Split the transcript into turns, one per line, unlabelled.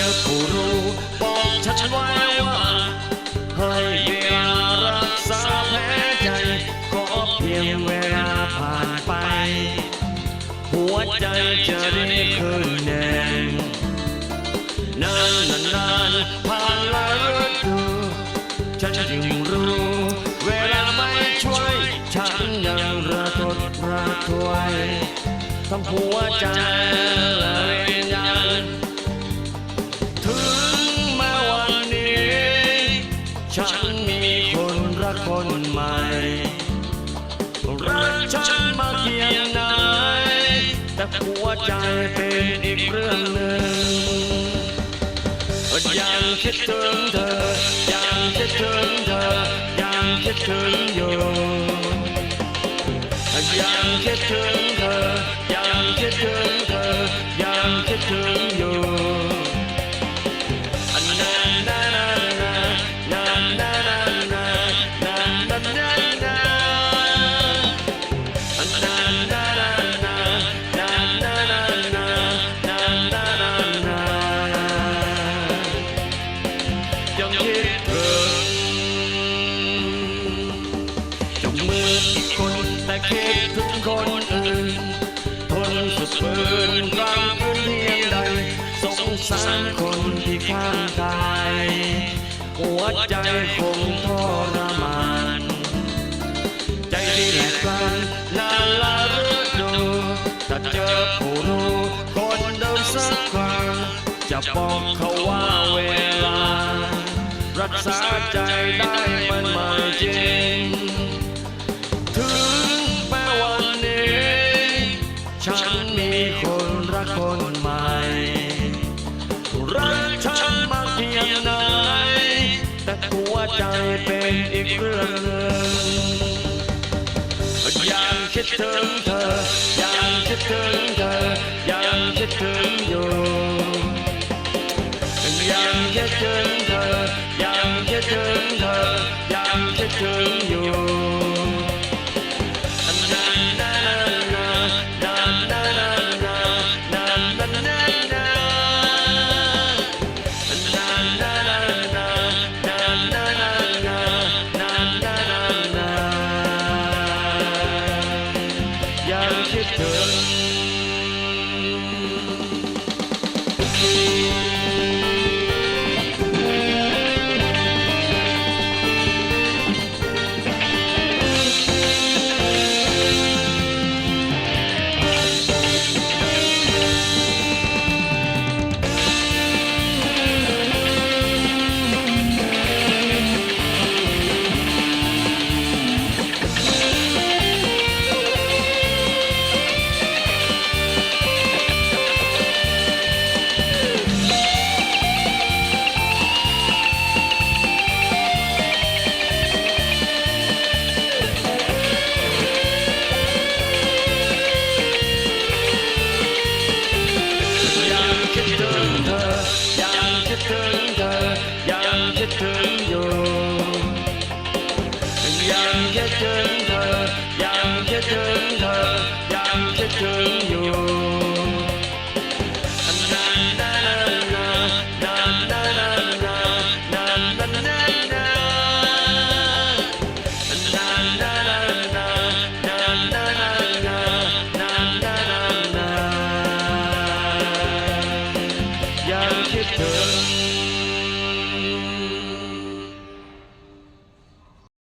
แล้ผู้รู้บอกฉันไว้ว่า ให้เวลารักษาแผลใจ ขอเพียงเวลาผ่านไป หัวใจจะได้คืนแดงนานนานผ่านแล้วดูฉันจึงรู้ เวลาไม่ช่วย ฉันยังระทดระทวยทำหัวใจ มีคนรักคนใหม่ รักฉันมากเพียงไหนแต่หัวใจเป็นอีกเรื่องหนึ่งยังคิดถึงเธอ ยังคิดถึงเธอ ยังคิดถึงอยู่ยังคิดถึงเธอ ยังคิดถึงเธอยัง ยังคิดถึงจงมืออีกคนแต่คิดถึงคนอื่น ทนสุดฝืนกลางคืนเพียงใดสงสารคนที่ข้างกายหัวใจคงทรมาน ใจที่แหลกพลันนาละฤดูถ้าเจอผู้รู้คนเดิมสักครั้งจะบอกเขาว่าเวลา รักษาใจได้มันไม่จริง ถึงแม้วันนี้ ฉันมีคนรักคนใหม่ รักฉันมากเพียงไหน แต่หัวใจเป็นอีกเรื่องหนึ่งยังคิดถึงเธอ ยังคิดถึงเธอ ยังคิดถึงอยู่ ยังคิดถึงเธอ ยังคิดถึงเธอ ยังคิดถึงอยู่ยังคิดถึ คิดถึงอยู่ยังคิดถึงเธอยังคิดถึงเธอยังคิดถึงอยู่